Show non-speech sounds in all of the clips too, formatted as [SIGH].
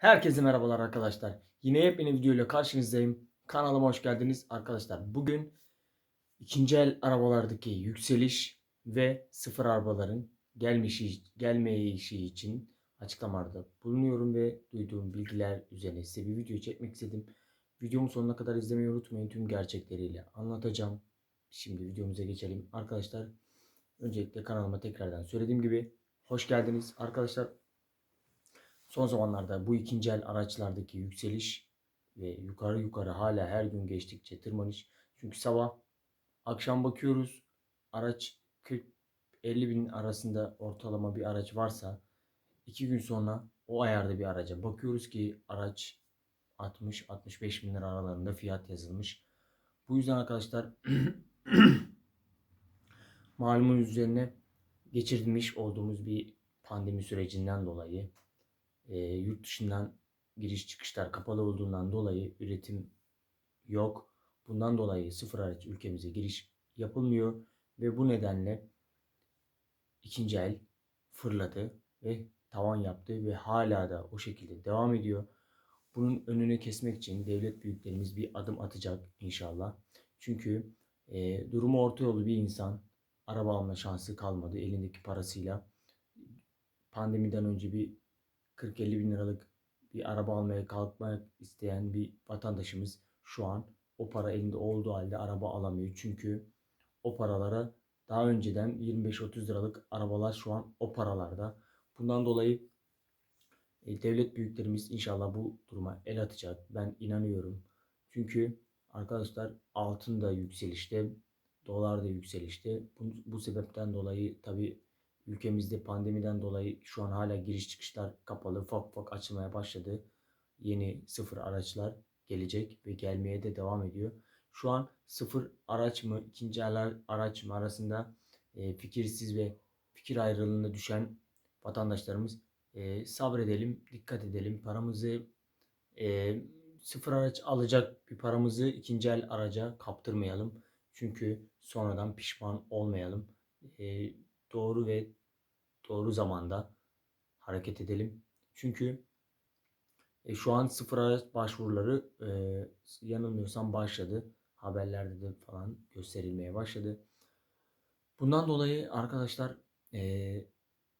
Herkese merhabalar arkadaşlar. Yine yepyeni video ile karşınızdayım. Kanalıma hoş geldiniz arkadaşlar. Bugün ikinci el arabalardaki yükseliş ve sıfır arabaların gelmişi, gelmeyişi için açıklamalarda bulunuyorum ve duyduğum bilgiler üzerine size bir video çekmek istedim. Videomu sonuna kadar izlemeyi unutmayın. Tüm gerçekleriyle anlatacağım. Şimdi videomuza geçelim. Arkadaşlar öncelikle kanalıma tekrardan söylediğim gibi hoş geldiniz. Arkadaşlar Son zamanlarda bu ikinci el araçlardaki yükseliş ve yukarı yukarı hala her gün geçtikçe tırmanış. Çünkü sabah akşam bakıyoruz araç 40-50 bin arasında ortalama bir araç varsa iki gün sonra o ayarda bir araca bakıyoruz ki araç 60-65 bin lira aralarında fiyat yazılmış. Bu yüzden arkadaşlar [CLEARS THROAT] malumun üzerine geçirmiş olduğumuz bir pandemi sürecinden dolayı e, yurt dışından giriş çıkışlar kapalı olduğundan dolayı üretim yok. Bundan dolayı sıfır araç ülkemize giriş yapılmıyor ve bu nedenle ikinci el fırladı ve tavan yaptı ve hala da o şekilde devam ediyor. Bunun önünü kesmek için devlet büyüklerimiz bir adım atacak inşallah. Çünkü e, durumu orta yolu bir insan araba alma şansı kalmadı elindeki parasıyla. Pandemiden önce bir 40-50 bin liralık bir araba almaya kalkmak isteyen bir vatandaşımız şu an o para elinde olduğu halde araba alamıyor. Çünkü o paralara daha önceden 25-30 liralık arabalar şu an o paralarda. Bundan dolayı e, devlet büyüklerimiz inşallah bu duruma el atacak. Ben inanıyorum. Çünkü arkadaşlar altın da yükselişte, dolar da yükselişte. Bu, bu sebepten dolayı tabi Ülkemizde pandemiden dolayı şu an hala giriş çıkışlar kapalı. Ufak ufak açılmaya başladı. Yeni sıfır araçlar gelecek ve gelmeye de devam ediyor. Şu an sıfır araç mı, ikinci araç mı arasında e, fikirsiz ve fikir ayrılığına düşen vatandaşlarımız e, sabredelim, dikkat edelim. Paramızı e, sıfır araç alacak bir paramızı ikinci el araca kaptırmayalım. Çünkü sonradan pişman olmayalım. E, doğru ve doğru zamanda hareket edelim. Çünkü e, şu an sıfır araç başvuruları e, yanılmıyorsam başladı. Haberlerde de falan gösterilmeye başladı. Bundan dolayı arkadaşlar e,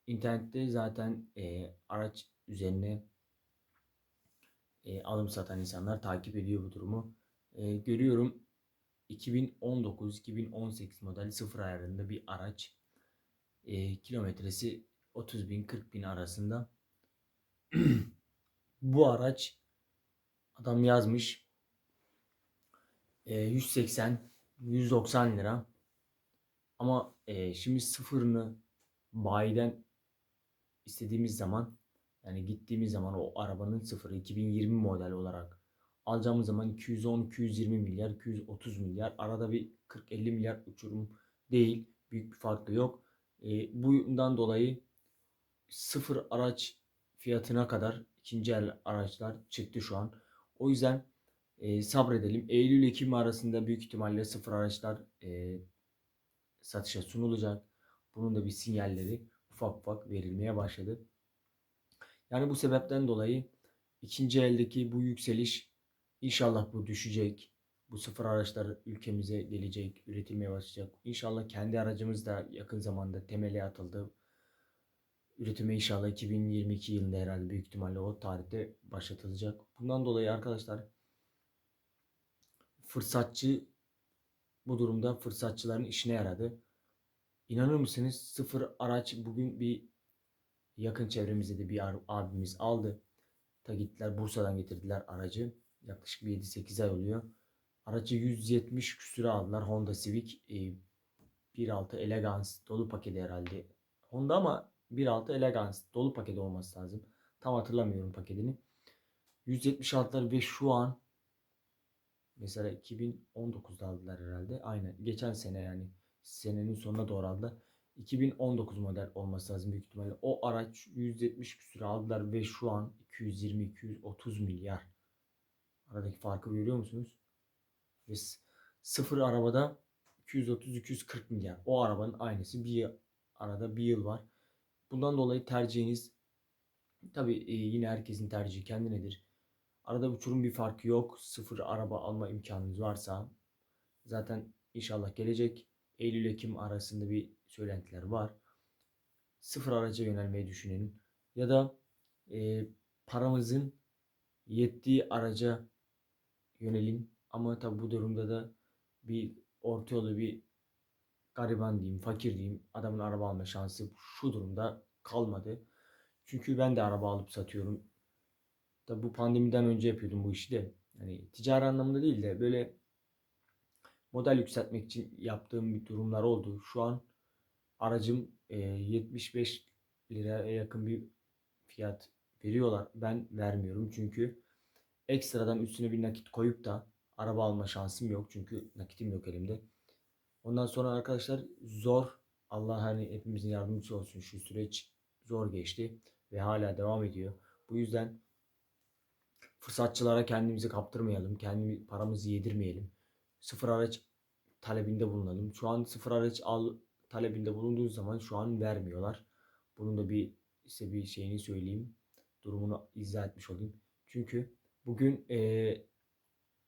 internette zaten e, araç üzerine e, alım satan insanlar takip ediyor bu durumu. E, görüyorum 2019-2018 model sıfır ayarında bir araç e, kilometresi 30 bin 40 bin arasında. [CLEARS THROAT] Bu araç adam yazmış e, 180 190 lira. Ama e, şimdi sıfırını bayiden istediğimiz zaman yani gittiğimiz zaman o arabanın sıfırı 2020 model olarak alacağımız zaman 210-220 milyar 230 milyar. Arada bir 40-50 milyar uçurum değil. Büyük bir farkı yok e, bundan dolayı sıfır araç fiyatına kadar ikinci el araçlar çıktı şu an. O yüzden e, sabredelim. Eylül-Ekim arasında büyük ihtimalle sıfır araçlar e, satışa sunulacak. Bunun da bir sinyalleri ufak ufak verilmeye başladı. Yani bu sebepten dolayı ikinci eldeki bu yükseliş inşallah bu düşecek. Bu sıfır araçlar ülkemize gelecek, üretilmeye başlayacak. İnşallah kendi aracımız da yakın zamanda temeli atıldı. Üretime inşallah 2022 yılında herhalde büyük ihtimalle o tarihte başlatılacak. Bundan dolayı arkadaşlar fırsatçı bu durumda fırsatçıların işine yaradı. İnanır mısınız sıfır araç bugün bir yakın çevremizde de bir abimiz aldı. Ta gittiler Bursa'dan getirdiler aracı. Yaklaşık bir 7-8 ay oluyor. Aracı 170 küsüre aldılar. Honda Civic e, 1.6 Elegance dolu paketi herhalde. Honda ama 1.6 Elegance dolu paketi olması lazım. Tam hatırlamıyorum paketini. 176'lar ve şu an mesela 2019'da aldılar herhalde. Aynen. Geçen sene yani senenin sonuna doğru aldılar. 2019 model olması lazım büyük ihtimalle. O araç 170 küsür aldılar ve şu an 220-230 milyar. Aradaki farkı görüyor musunuz? Ve sıfır arabada 230-240 milyar. O arabanın aynısı. Bir arada bir yıl var. Bundan dolayı tercihiniz Tabii e, yine herkesin tercihi kendinedir. Arada uçurum bir farkı yok. Sıfır araba alma imkanınız varsa zaten inşallah gelecek. Eylül-Ekim arasında bir söylentiler var. Sıfır araca yönelmeyi düşünelim. Ya da e, paramızın yettiği araca yönelin. Ama tabi bu durumda da bir orta yolu bir gariban diyeyim, fakir diyeyim adamın araba alma şansı şu durumda kalmadı. Çünkü ben de araba alıp satıyorum. Tabi bu pandemiden önce yapıyordum bu işi de. Yani ticari anlamda değil de böyle model yükseltmek için yaptığım bir durumlar oldu. Şu an aracım e, 75 liraya yakın bir fiyat veriyorlar. Ben vermiyorum çünkü ekstradan üstüne bir nakit koyup da araba alma şansım yok. Çünkü nakitim yok elimde. Ondan sonra arkadaşlar zor. Allah hani hepimizin yardımcısı olsun. Şu süreç zor geçti ve hala devam ediyor. Bu yüzden fırsatçılara kendimizi kaptırmayalım. Kendi paramızı yedirmeyelim. Sıfır araç talebinde bulunalım. Şu an sıfır araç al talebinde bulunduğu zaman şu an vermiyorlar. Bunun da bir size bir şeyini söyleyeyim. Durumunu izah etmiş olayım. Çünkü bugün e,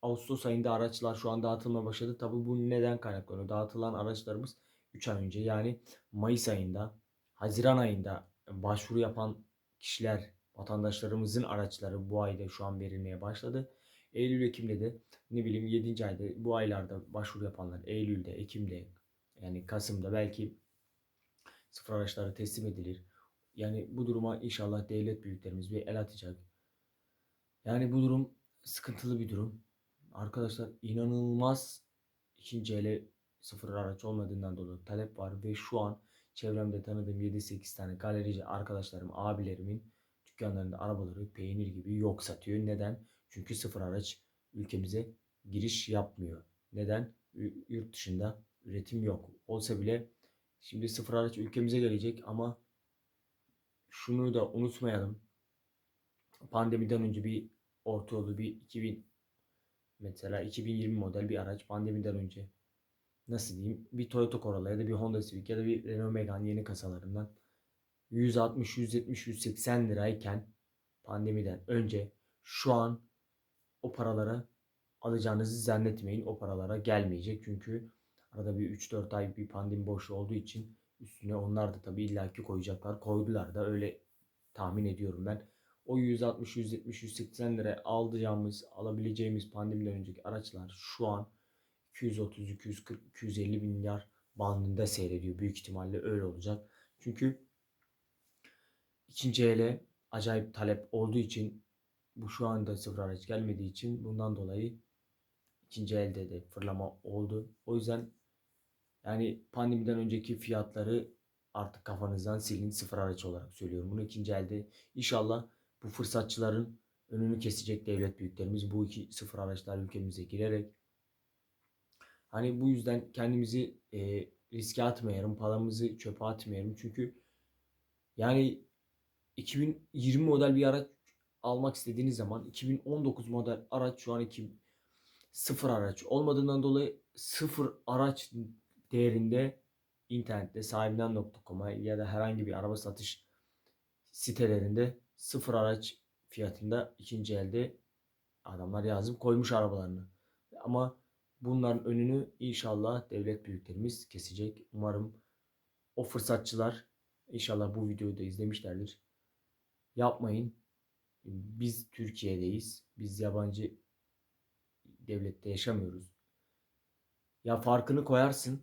Ağustos ayında araçlar şu an dağıtılmaya başladı. Tabi bu neden kaynaklanıyor? Dağıtılan araçlarımız 3 ay önce yani Mayıs ayında, Haziran ayında başvuru yapan kişiler, vatandaşlarımızın araçları bu ayda şu an verilmeye başladı. Eylül, Ekim'de de ne bileyim 7. ayda bu aylarda başvuru yapanlar Eylül'de, Ekim'de yani Kasım'da belki sıfır araçları teslim edilir. Yani bu duruma inşallah devlet büyüklerimiz bir el atacak. Yani bu durum sıkıntılı bir durum. Arkadaşlar inanılmaz ikinci ele sıfır araç olmadığından dolayı talep var ve şu an çevremde tanıdığım 7-8 tane galerici arkadaşlarım, abilerimin dükkanlarında arabaları peynir gibi yok satıyor. Neden? Çünkü sıfır araç ülkemize giriş yapmıyor. Neden? Yurt dışında üretim yok. Olsa bile şimdi sıfır araç ülkemize gelecek ama şunu da unutmayalım. Pandemiden önce bir orta yolu bir 2000 mesela 2020 model bir araç pandemiden önce nasıl diyeyim bir Toyota Corolla ya da bir Honda Civic ya da bir Renault Megane yeni kasalarından 160, 170, 180 lirayken pandemiden önce şu an o paralara alacağınızı zannetmeyin. O paralara gelmeyecek. Çünkü arada bir 3-4 ay bir pandemi boşluğu olduğu için üstüne onlar da tabii illaki koyacaklar. Koydular da öyle tahmin ediyorum ben. O 160, 170, 180 lira alacağımız, alabileceğimiz pandemiden önceki araçlar şu an 230, 240, 250 milyar bandında seyrediyor. Büyük ihtimalle öyle olacak. Çünkü ikinci ele acayip talep olduğu için bu şu anda sıfır araç gelmediği için bundan dolayı ikinci elde de fırlama oldu. O yüzden yani pandemiden önceki fiyatları artık kafanızdan silin sıfır araç olarak söylüyorum. Bunu ikinci elde inşallah bu fırsatçıların önünü kesecek devlet büyüklerimiz bu iki sıfır araçlar ülkemize girerek hani bu yüzden kendimizi e, riske atmayalım, paramızı çöpe atmayalım. Çünkü yani 2020 model bir araç almak istediğiniz zaman 2019 model araç şu an 2 sıfır araç olmadığından dolayı sıfır araç değerinde internette sahibinden.com'a ya da herhangi bir araba satış sitelerinde sıfır araç fiyatında ikinci elde adamlar yazıp koymuş arabalarını. Ama bunların önünü inşallah devlet büyüklerimiz kesecek. Umarım o fırsatçılar inşallah bu videoyu da izlemişlerdir. Yapmayın. Biz Türkiye'deyiz. Biz yabancı devlette yaşamıyoruz. Ya farkını koyarsın.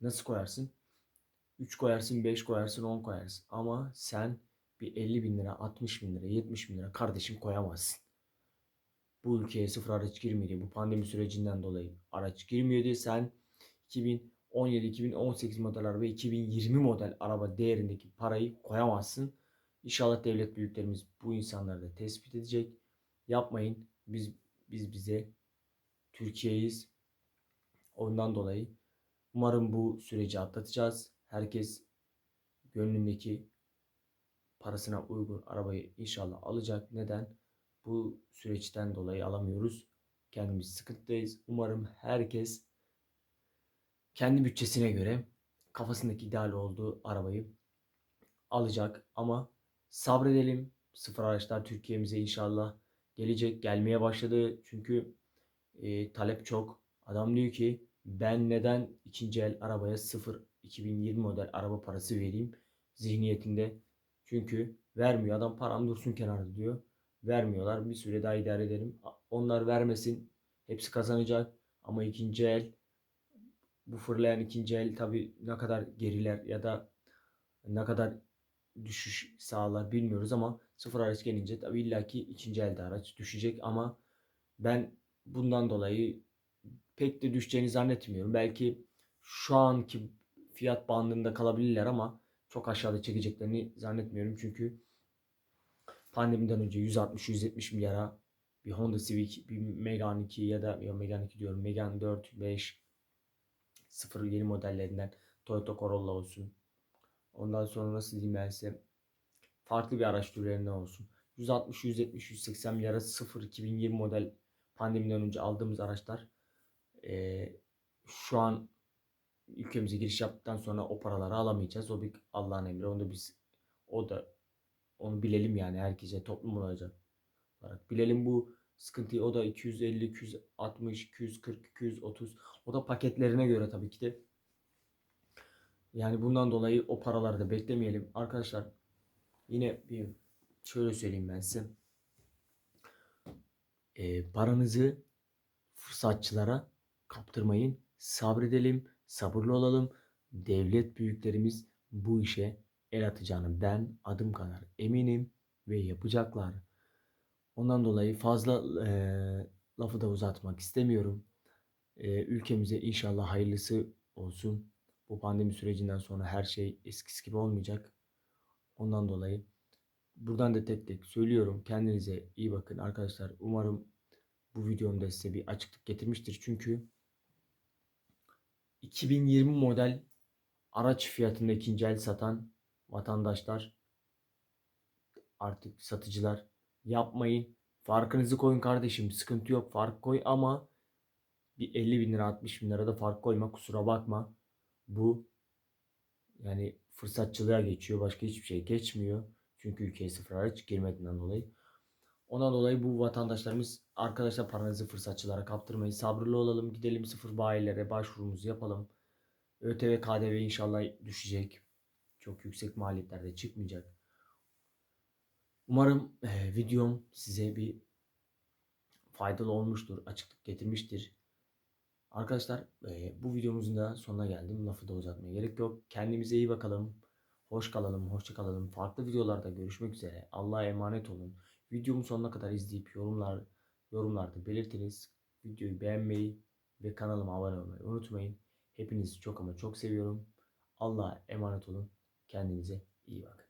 Nasıl koyarsın? 3 koyarsın, 5 koyarsın, 10 koyarsın. Ama sen bir 50 bin lira, 60 bin lira, 70 bin lira kardeşim koyamazsın. Bu ülkeye sıfır araç girmiyor bu pandemi sürecinden dolayı araç girmiyor diye sen 2017-2018 model araba, 2020 model araba değerindeki parayı koyamazsın. İnşallah devlet büyüklerimiz bu insanları da tespit edecek. Yapmayın. Biz biz bize Türkiye'yiz. Ondan dolayı umarım bu süreci atlatacağız. Herkes gönlündeki parasına uygun arabayı inşallah alacak. Neden? Bu süreçten dolayı alamıyoruz. Kendimiz sıkıntıdayız. Umarım herkes kendi bütçesine göre kafasındaki ideal olduğu arabayı alacak ama sabredelim. sıfır araçlar Türkiye'mize inşallah gelecek. Gelmeye başladı çünkü e, talep çok. Adam diyor ki ben neden ikinci el arabaya sıfır 2020 model araba parası vereyim zihniyetinde. Çünkü vermiyor adam param dursun kenarda diyor. Vermiyorlar bir süre daha idare edelim. Onlar vermesin hepsi kazanacak ama ikinci el bu fırlayan ikinci el tabi ne kadar geriler ya da ne kadar düşüş sağlar bilmiyoruz ama sıfır araç gelince tabi illaki ikinci elde araç düşecek ama ben bundan dolayı pek de düşeceğini zannetmiyorum. Belki şu anki fiyat bandında kalabilirler ama çok aşağıda çekeceklerini zannetmiyorum. Çünkü pandemiden önce 160-170 milyara bir Honda Civic, bir Megane 2 ya da ya Megane 2 diyorum Megane 4, 5 sıfır yeni modellerinden Toyota Corolla olsun. Ondan sonra nasıl diyeyim ben size farklı bir araç türlerinden olsun. 160, 170, 180 milyara 0 2020 model pandemiden önce aldığımız araçlar eee, şu an ülkemize giriş yaptıktan sonra o paraları alamayacağız. O bir Allah'ın emri. Onu biz o da onu bilelim yani herkese toplum olarak. Bilelim bu sıkıntıyı. O da 250, 260, 240, 230. O da paketlerine göre tabii ki de. Yani bundan dolayı o paraları da beklemeyelim. Arkadaşlar yine bir şöyle söyleyeyim ben size. Ee, paranızı fırsatçılara kaptırmayın. Sabredelim, sabırlı olalım. Devlet büyüklerimiz bu işe el atacağını ben adım kadar eminim ve yapacaklar. Ondan dolayı fazla e, lafı da uzatmak istemiyorum. E, ülkemize inşallah hayırlısı olsun. Bu pandemi sürecinden sonra her şey eskisi gibi olmayacak. Ondan dolayı buradan da tek tek söylüyorum. Kendinize iyi bakın arkadaşlar. Umarım bu videomda size bir açıklık getirmiştir. Çünkü 2020 model araç fiyatında ikinci el satan vatandaşlar artık satıcılar yapmayın. Farkınızı koyun kardeşim. Sıkıntı yok. Fark koy ama bir 50 bin lira 60 bin lira da fark koyma. Kusura bakma. Bu yani fırsatçılığa geçiyor. Başka hiçbir şey geçmiyor. Çünkü ülkeye sıfır araç girmediğinden dolayı. Ondan dolayı bu vatandaşlarımız arkadaşlar paranızı fırsatçılara kaptırmayın. Sabırlı olalım. Gidelim sıfır bayilere başvurumuzu yapalım. ÖTV KDV inşallah düşecek. Çok yüksek maliyetlerde çıkmayacak. Umarım e, videom size bir faydalı olmuştur, açıklık getirmiştir. Arkadaşlar e, bu videomuzun da sonuna geldim. Lafı da uzatmaya gerek yok. Kendimize iyi bakalım. Hoş kalalım, hoşça kalalım. Farklı videolarda görüşmek üzere. Allah'a emanet olun. Videomu sonuna kadar izleyip yorumlar yorumlarda belirtiniz. Videoyu beğenmeyi ve kanalıma abone olmayı unutmayın. Hepinizi çok ama çok seviyorum. Allah'a emanet olun. Kendinize iyi bakın.